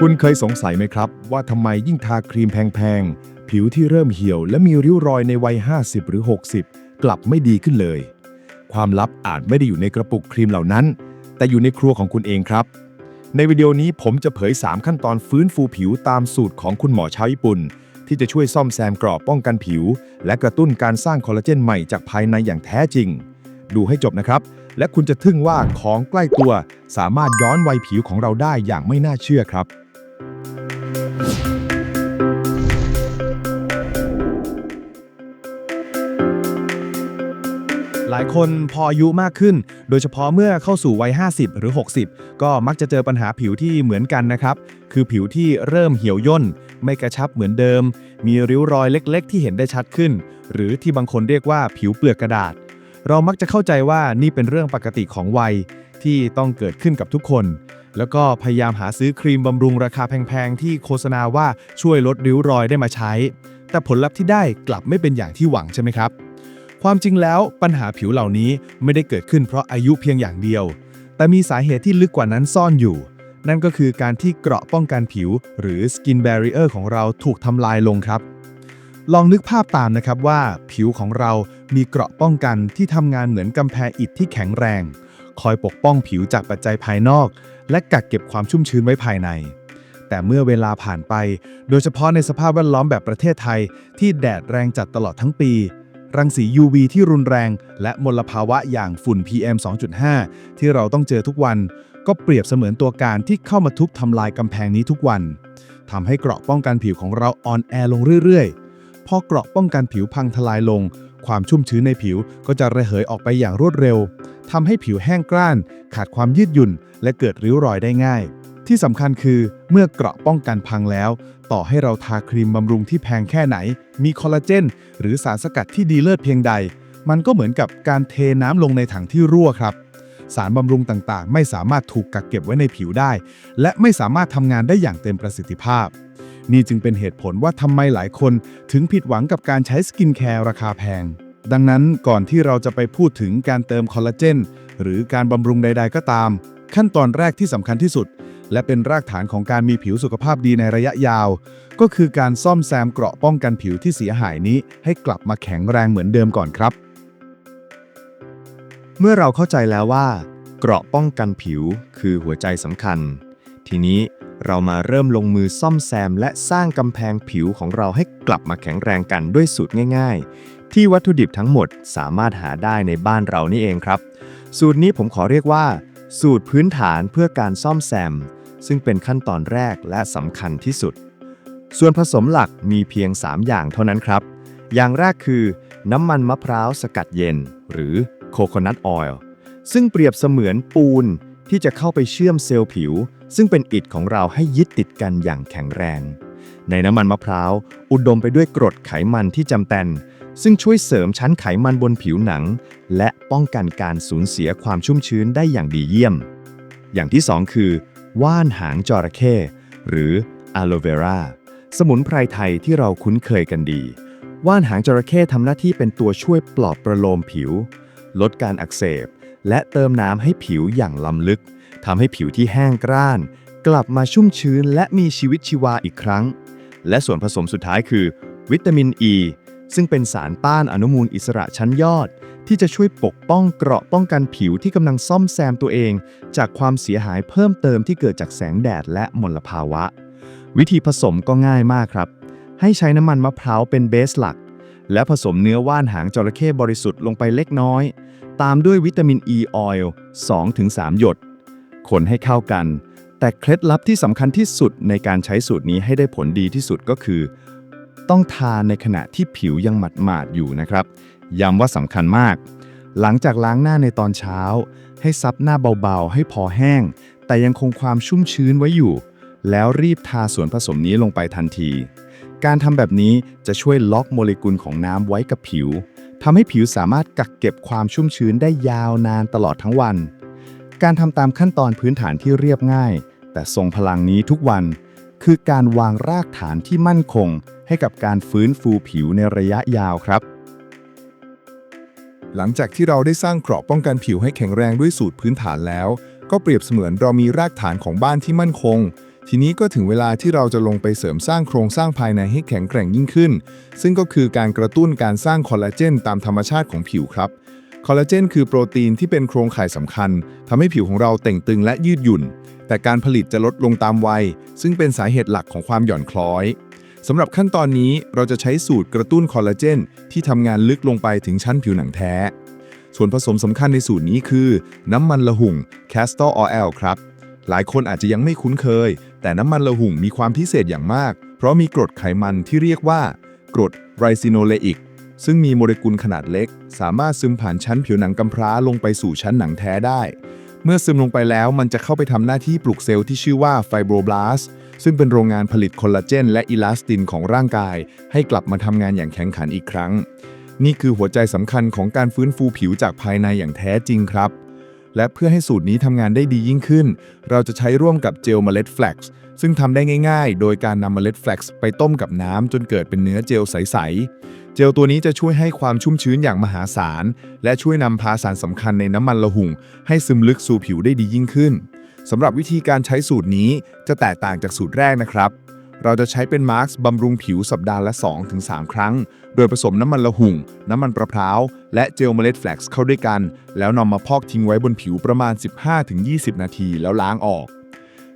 คุณเคยสงสัยไหมครับ ว่าทำไมยิ่งทาครีมแพงๆ ผิวที่เริ่มเหี่ยวและมีริ้วรอยในวัย 50 หรือ 60 กลับไม่ดีขึ้นเลย ความลับอาจไม่ได้อยู่ในกระปุกครีมเหล่านั้น แต่อยู่ในครัวของคุณเองครับ ในวิดีโอนี้ผมจะเผย 3 ขั้นตอนฟื้นฟูผิวตามสูตรของคุณหมอชาวญี่ปุ่น ที่จะช่วยซ่อมแซมกรอบป้องกันผิว และกระตุ้นการสร้างคอลลาเจนใหม่จากภายในอย่างแท้จริง ดูให้จบนะครับ และคุณจะทึ่งว่าของใกล้ตัวสามารถย้อนวัยผิวของเราได้อย่างไม่น่าเชื่อครับายคนพออายุมากขึ้น โดยเฉพาะเมื่อเข้าสู่วัย 50 หรือ 60 ก็มักจะเจอปัญหาผิวที่เหมือนกันนะครับ คือผิวที่เริ่มเหี่ยวย่น ไม่กระชับเหมือนเดิม มีริ้วรอยเล็กๆ ที่เห็นได้ชัดขึ้น หรือที่บางคนเรียกว่าผิวเปลือกกระดาษ เรามักจะเข้าใจว่านี่เป็นเรื่องปกติของวัยที่ต้องเกิดขึ้นกับทุกคน แล้วก็พยายามหาซื้อครีมบำรุงราคาแพงๆ ที่โฆษณาว่าช่วยลดริ้วรอยได้มาใช้ แต่ผลลัพธ์ที่ได้กลับไม่เป็นอย่างที่หวังใช่ไหมครับ ความจริงแล้วปัญหาผิวเหล่านี้ไม่ได้เกิดขึ้นเพราะอายุเพียงอย่างเดียว แต่มีสาเหตุที่ลึกกว่านั้นซ่อนอยู่ นั่นก็คือการที่เกราะป้องกันผิว หรือ skin barrier ของเราถูกทำลายลงครับ ลองนึกภาพตามนะครับว่า ผิวของเรามีเกราะป้องกันที่ทำงานเหมือนกำแพงอิฐที่แข็งแรง คอยปกป้องผิวจากปัจจัยภายนอก และกักเก็บความชุ่มชื้นไว้ภายในแต่เมื่อเวลาผ่านไป โดยเฉพาะในสภาพแวดล้อมแบบประเทศไทย ที่แดดแรงจัดตลอดทั้งปี รังสี UV ที่รุนแรง และมลภาวะอย่างฝุ่น PM 2.5 ที่เราต้องเจอทุกวัน ก็เปรียบเสมือนตัวการที่เข้ามาทุบทำลายกำแพงนี้ทุกวันทำให้เกราะป้องกันผิวของเราอ่อนแอลงเรื่อยๆ พอเกราะป้องกันผิวพังทลายลง ความชุ่มชื้นในผิวก็จะระเหยออกไปอย่างรวดเร็วทำให้ผิวแห้งกร้าน ขาดความยืดหยุ่น และเกิดริ้วรอยได้ง่าย ที่สำคัญคือเมื่อเกราะป้องกันพังแล้ว ต่อให้เราทาครีมบำรุงที่แพงแค่ไหน มีคอลลาเจน หรือสารสกัดที่ดีเลิศเพียงใด มันก็เหมือนกับการเทน้ำลงในถังที่รั่วครับ สารบำรุงต่างๆ ไม่สามารถถูกกักเก็บไว้ในผิวได้ และไม่สามารถทำงานได้อย่างเต็มประสิทธิภาพ นี่จึงเป็นเหตุผลว่าทำไมหลายคนถึงผิดหวังกับการใช้สกินแคร์ราคาแพงดังนั้นก่อนที่เราจะไปพูดถึงการเติมคอลลาเจนหรือการบำรุงใด ๆ ก็ตาม ขั้นตอนแรกที่สำคัญที่สุด และเป็นรากฐานของการมีผิวสุขภาพดีในระยะยาว ก็คือการซ่อมแซมเกราะป้องกันผิวที่เสียหายนี้ให้กลับมาแข็งแรงเหมือนเดิมก่อนครับ เมื่อเราเข้าใจแล้วว่า เกราะป้องกันผิวคือหัวใจสำคัญ ทีนี้เรามาเริ่มลงมือซ่อมแซม และสร้างกำแพงผิวของเราให้กลับมาแข็งแรงกันด้วยสูตรง่าย ๆ ที่วัตถุดิบทั้งหมดสามารถหาได้ในบ้านเรานี่เองครับ สูตรนี้ผมขอเรียกว่า สูตรพื้นฐานเพื่อการซ่อมแซม ซึ่งเป็นขั้นตอนแรกและสำคัญที่สุด ส่วนผสมหลักมีเพียง 3 อย่างเท่านั้นครับ อย่างแรกคือ น้ำมันมะพร้าวสกัดเย็น หรือโคโคนัทออยล์ซึ่งเปรียบเสมือนปูนที่จะเข้าไปเชื่อมเซลล์ผิว ซึ่งเป็นอิฐของเราให้ยึดติดกันอย่างแข็งแรง ในน้ำมันมะพร้าว อุดมไปด้วยกรดไขมันที่จำเป็นซึ่งช่วยเสริมชั้นไขมันบนผิวหนัง และป้องกันการสูญเสียความชุ่มชื้นได้อย่างดีเยี่ยม อย่างที่ 2 คือ ว่านหางจระเข้หรืออะโลเวราสมุนไพรไทยที่เราคุ้นเคยกันดี ว่านหางจระเข้ทำหน้าที่เป็นตัวช่วยปลอบประโลมผิว ลดการอักเสบ และเติมน้ำให้ผิวอย่างล้ำลึกทำให้ผิวที่แห้งกร้าน กลับมาชุ่มชื้นและมีชีวิตชีวาอีกครั้ง และส่วนผสมสุดท้ายคือ วิตามินอ e, ีซึ่งเป็นสารต้านอนุมูลอิสระชั้นยอด ที่จะช่วยปกป้องเกราะป้องกันผิวที่กำลังซ่อมแซมตัวเอง จากความเสียหายเพิ่มเติมที่เกิดจากแสงแดดและมลภาวะ วิธีผสมก็ง่ายมากครับ ให้ใช้น้ำมันมะพร้าวเป็นเบสหลัก และผสมเนื้อว่านหางจระเข้บริสุทธิ์ลงไปเล็กน้อย ตามด้วยวิตามินอ e ีออยล์2-3 หยด คนให้เข้ากัน แต่เคล็ดลับที่สำคัญที่สุดในการใช้สูตรนี้ให้ได้ผลดีที่สุดก็คือ ต้องทาในขณะที่ผิวยังหมาดๆอยู่นะครับ ย้ำว่าสำคัญมาก หลังจากล้างหน้าในตอนเช้า ให้ซับหน้าเบาๆ ให้พอแห้ง แต่ยังคงความชุ่มชื้นไว้อยู่ แล้วรีบทาส่วนผสมนี้ลงไปทันที การทำแบบนี้จะช่วยล็อกโมเลกุลของน้ำไว้กับผิวทำให้ผิวสามารถกักเก็บความชุ่มชื้นได้ยาวนานตลอดทั้งวัน การทำตามขั้นตอนพื้นฐานที่เรียบง่าย แต่ทรงพลังนี้ทุกวัน คือการวางรากฐานที่มั่นคง ให้กับการฟื้นฟูผิวในระยะยาวครับ หลังจากที่เราได้สร้างเกราะป้องกันผิวให้แข็งแรงด้วยสูตรพื้นฐานแล้ว ก็เปรียบเสมือนเรามีรากฐานของบ้านที่มั่นคง ทีนี้ก็ถึงเวลาที่เราจะลงไปเสริมสร้างโครงสร้างภายในให้แข็งแกร่งยิ่งขึ้น ซึ่งก็คือการกระตุ้นการสร้างคอลลาเจนตามธรรมชาติของผิวครับคอลลาเจนคือโปรตีนที่เป็นโครงข่ายสำคัญทำให้ผิวของเราเต่งตึงและยืดหยุ่น แต่การผลิตจะลดลงตามวัย ซึ่งเป็นสาเหตุหลักของความหย่อนคล้อย สำหรับขั้นตอนนี้เราจะใช้สูตรกระตุ้นคอลลาเจนที่ทำงานลึกลงไปถึงชั้นผิวหนังแท้ ส่วนผสมสำคัญในสูตรนี้คือ น้ำมันละหุ่ง castor oil ครับ หลายคนอาจจะยังไม่คุ้นเคย แต่น้ำมันละหุ่งมีความพิเศษอย่างมาก เพราะมีกรดไขมันที่เรียกว่า กรดไรซิโนเลอิก ซึ่งมีโมเลกุลขนาดเล็ก สามารถซึมผ่านชั้นผิวหนังกำพร้าลงไปสู่ชั้นหนังแท้ได้ เมื่อซึมลงไปแล้วมันจะเข้าไปทำหน้าที่ปลุกเซลล์ที่ชื่อว่าไฟโบรบลาสซึ่งเป็นโรงงานผลิตคอลลาเจนและอิลาสตินของร่างกาย ให้กลับมาทำงานอย่างแข็งขันอีกครั้ง นี่คือหัวใจสำคัญของการฟื้นฟูผิวจากภายในอย่างแท้จริงครับ และเพื่อให้สูตรนี้ทำงานได้ดียิ่งขึ้น เราจะใช้ร่วมกับเจลเมล็ดแฟลกซ์ซึ่งทำได้ง่ายๆ โดยการนำเมล็ดแฟลกซ์ไปต้มกับน้ำจนเกิดเป็นเนื้อเจลใสๆ เจลตัวนี้จะช่วยให้ความชุ่มชื้นอย่างมหาศาล และช่วยนำพาสารสำคัญในน้ำมันละหุ่ง ให้ซึมลึกสู่ผิวได้ดียิ่งขึ้นสำหรับวิธีการใช้สูตรนี้จะแตกต่างจากสูตรแรกนะครับ เราจะใช้เป็นมาร์กบำรุงผิวสัปดาห์ละ 2-3 ครั้ง โดยผสมน้ำมันละหุ่ง น้ำมันประพร้าว และเจลเมล็ดแฟลกซ์เข้าด้วยกัน แล้วนำมาพอกทิ้งไว้บนผิวประมาณ 15-20 นาทีแล้วล้างออก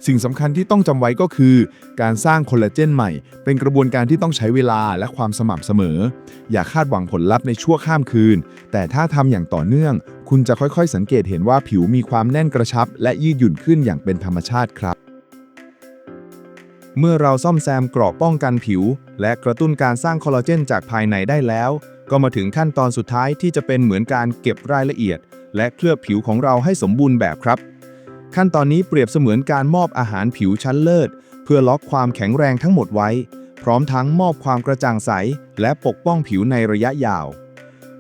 สิ่งสำคัญที่ต้องจำไว้ก็คือ การสร้างคอลลาเจนใหม่ เป็นกระบวนการที่ต้องใช้เวลาและความสม่ำเสมอ อย่าคาดหวังผลลัพธ์ในชั่วข้ามคืน แต่ถ้าทำอย่างต่อเนื่อง คุณจะค่อยๆ สังเกตเห็นว่าผิวมีความแน่นกระชับ และยืดหยุ่นขึ้นอย่างเป็นธรรมชาติครับ เมื่อเราซ่อมแซมเกราะป้องกันผิว และกระตุ้นการสร้างคอลลาเจนจากภายในได้แล้ว ก็มาถึงขั้นตอนสุดท้ายที่จะเป็นเหมือนการเก็บรายละเอียด และเคลือบผิวของเราให้สมบูรณ์แบบครับ ขั้นตอนนี้เปรียบเสมือนการมอบอาหารผิวชั้นเลิศ เพื่อล็อกความแข็งแรงทั้งหมดไว้ พร้อมทั้งมอบความกระจ่างใส และปกป้องผิวในระยะยาว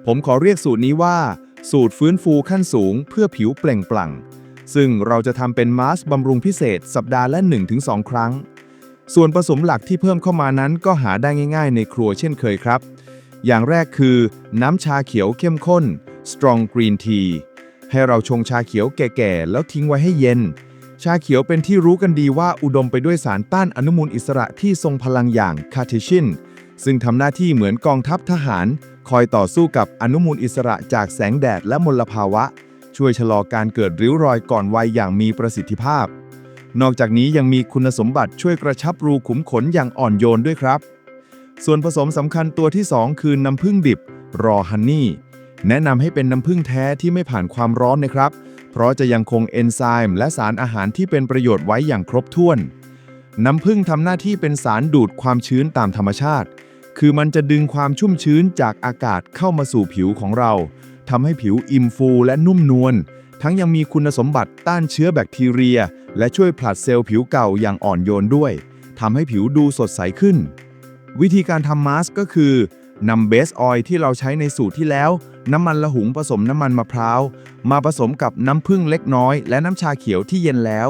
ผมขอเรียกสูตรนี้ว่า สูตรฟื้นฟูขั้นสูง เพื่อผิวเปล่งปลั่ง ซึ่งเราจะทำเป็นมาสก์บำรุงพิเศษสัปดาห์ละ1-2 ครั้ง ส่วนผสมหลักที่เพิ่มเข้ามานั้นก็หาได้ง่าย ๆ ในครัวเช่นเคยครับ อย่างแรกคือ น้ำชาเขียวเข้มข้น Strong Green Tea ให้เราชงชาเขียวแก่ๆ แล้วทิ้งไว้ให้เย็น ชาเขียวเป็นที่รู้กันดีว่าอุดมไปด้วยสารต้านอนุมูลอิสระที่ทรงพลังอย่างคาเทชินซึ่งทำหน้าที่เหมือนกองทัพทหาร คอยต่อสู้กับอนุมูลอิสระจากแสงแดดและมลภาวะ ช่วยชะลอการเกิดริ้วรอยก่อนวัยอย่างมีประสิทธิภาพ นอกจากนี้ยังมีคุณสมบัติช่วยกระชับรูขุมขนอย่างอ่อนโยนด้วยครับ ส่วนผสมสำคัญตัวที่ 2 คือน้ำผึ้งดิบ รอฮันนี่ แนะนำให้เป็นน้ำผึ้งแท้ที่ไม่ผ่านความร้อนนะครับ เพราะจะยังคงเอนไซม์และสารอาหารที่เป็นประโยชน์ไว้อย่างครบถ้วน น้ำผึ้งทำหน้าที่เป็นสารดูดความชื้นตามธรรมชาติ คือมันจะดึงความชุ่มชื้นจากอากาศเข้ามาสู่ผิวของเราทำให้ผิวอิ่มฟูและนุ่มนวล ทั้งยังมีคุณสมบัติต้านเชื้อแบคทีเรีย และช่วยผลัดเซลล์ผิวเก่าอย่างอ่อนโยนด้วยทำให้ผิวดูสดใสขึ้น วิธีการทำมาสก์ก็คือนำเบสออยล์ที่เราใช้ในสูตรที่แล้ว น้ำมันละหุงผสมน้ำมันมะพร้าว มาผสมกับน้ำผึ้งเล็กน้อย และน้ำชาเขียวที่เย็นแล้ว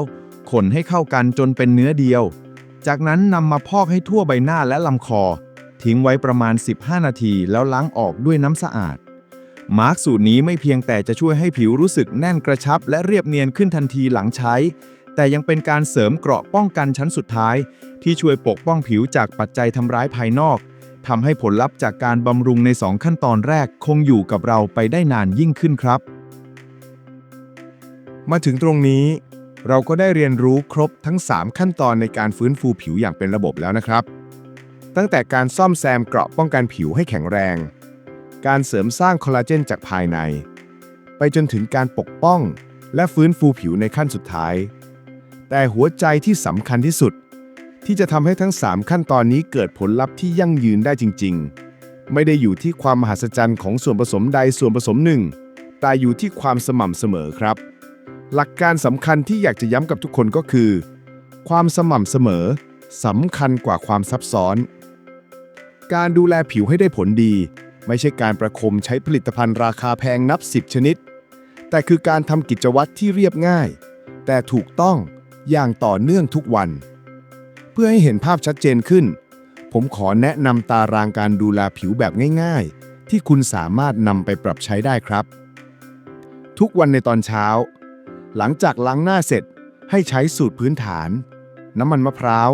คนให้เข้ากันจนเป็นเนื้อเดียว จากนั้นนำมาพอกให้ทั่วใบหน้าและลำคอ ทิ้งไว้ประมาณ 15 นาทีแล้วล้างออกด้วยน้ำสะอาด มาร์กสูตรนี้ไม่เพียงแต่จะช่วยให้ผิวรู้สึกแน่นกระชับ และเรียบเนียนขึ้นทันทีหลังใช้ แต่ยังเป็นการเสริมเกราะป้องกันชั้นสุดท้าย ที่ช่วยปกป้องผิวจากปัจจัยทำร้ายภายนอกทำให้ผลลัพธ์จากการบำรุงใน 2 ขั้นตอนแรกคงอยู่กับเราไปได้นานยิ่งขึ้นครับ มาถึงตรงนี้ เราก็ได้เรียนรู้ครบทั้ง 3 ขั้นตอนในการฟื้นฟูผิวอย่างเป็นระบบแล้วนะครับ ตั้งแต่การซ่อมแซมเกราะป้องกันผิวให้แข็งแรง การเสริมสร้างคอลลาเจนจากภายใน ไปจนถึงการปกป้องและฟื้นฟูผิวในขั้นสุดท้าย แต่หัวใจที่สำคัญที่สุด ที่จะทำให้ทั้ง 3 ขั้นตอนนี้เกิดผลลัพธ์ที่ยั่งยืนได้จริง ๆ ไม่ได้อยู่ที่ความมหัศจรรย์ของส่วนผสมใดส่วนผสมหนึ่ง แต่อยู่ที่ความสม่ำเสมอครับ หลักการสำคัญที่อยากจะย้ำกับทุกคนก็คือ ความสม่ำเสมอสำคัญกว่าความซับซ้อน การดูแลผิวให้ได้ผลดี ไม่ใช่การประคมใช้ผลิตภัณฑ์ราคาแพงนับ 10 ชนิด แต่คือการทำกิจวัตรที่เรียบง่าย แต่ถูกต้องอย่างต่อเนื่องทุกวัน เพื่อให้เห็นภาพชัดเจนขึ้น ผมขอแนะนำตารางการดูแลผิวแบบง่ายๆ ที่คุณสามารถนำไปปรับใช้ได้ครับ ทุกวันในตอนเช้า หลังจากล้างหน้าเสร็จให้ใช้สูตรพื้นฐาน น้ำมันมะพร้าว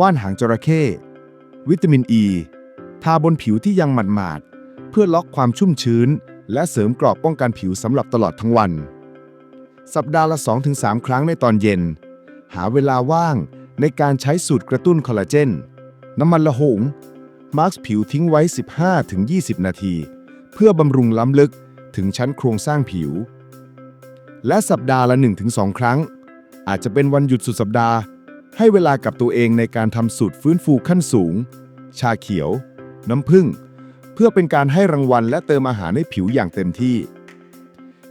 ว่านหางจระเข้วิตามินอ e, ี ทาบนผิวที่ยังหมาดๆเพื่อล็อกความชุ่มชื้น และเสริมกรอบป้องกันผิวสำหรับตลอดทั้งวัน สัปดาห์ละ 2-3 ครั้งในตอนเย็น หาเวลาว่างในการใช้สูตรกระตุ้นคอลลาเจน น้ำมันละหงมาร์คผิวทิ้งไว้ 15-20 นาที เพื่อบำรุงล้ำลึกถึงชั้นโครงสร้างผิว และสัปดาห์ละ 1-2 ครั้ง อาจจะเป็นวันหยุดสุดสัปดาห์ ให้เวลากับตัวเองในการทำสูตรฟื้นฟูขั้นสูง ชาเขียว น้ำผึ้งเพื่อเป็นการให้รางวัลและเติมอาหารให้ผิวอย่างเต็มที่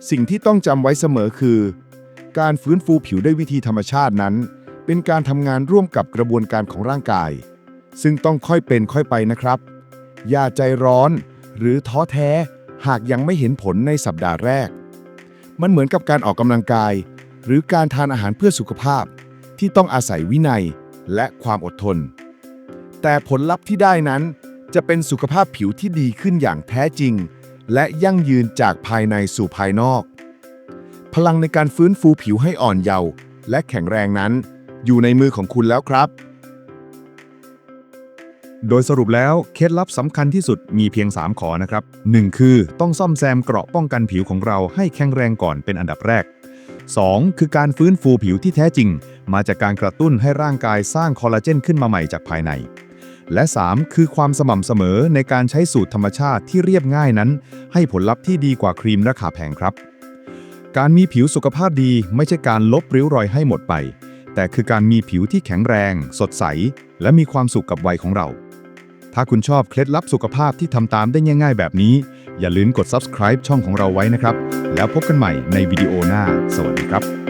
สิ่งที่ต้องจำไว้เสมอคือ การฟื้นฟูผิวด้วยวิธีธรรมชาตินั้น เป็นการทำงานร่วมกับกระบวนการของร่างกาย ซึ่งต้องค่อยเป็นค่อยไปนะครับ อย่าใจร้อน หรือท้อแท้หากยังไม่เห็นผลในสัปดาห์แรก มันเหมือนกับการออกกำลังกาย หรือการทานอาหารเพื่อสุขภาพ ที่ต้องอาศัยวินัยและความอดทน แต่ผลลัพธ์ที่ได้นั้น จะเป็นสุขภาพผิวที่ดีขึ้นอย่างแท้จริง และยั่งยืนจากภายในสู่ภายนอก พลังในการฟื้นฟูผิวให้อ่อนเยาว์และแข็งแรงนั้น อยู่ในมือของคุณแล้วครับ โดยสรุปแล้วเคล็ดลับสำคัญที่สุดมีเพียง 3 ขอนะครับ 1. คือต้องซ่อมแซมเกราะป้องกันผิวของเราให้แข็งแรงก่อนเป็นอันดับแรก 2. คือการฟื้นฟูผิวที่แท้จริง มาจากการกระตุ้นให้ร่างกายสร้างคอลลาเจนขึ้นมาใหม่จากภายใน และ 3. คือความสม่ำเสมอในการใช้สูตรธรรมชาติที่เรียบง่ายนั้น ให้ผลลัพธ์ที่ดีกว่าครีมราคาแพงครับ การมีผิวสุขภาพดีไม่ใช่การลบริ้วรอยให้หมดไป แต่คือการมีผิวที่แข็งแรง สดใส และมีความสุขกับวัยของเรา ถ้าคุณชอบเคล็ดลับสุขภาพที่ทำตามได้ง่าย ๆ แบบนี้ อย่าลืมกด subscribe ช่องของเราไว้นะครับ แล้วพบกันใหม่ในวิดีโอหน้า สวัสดีครับ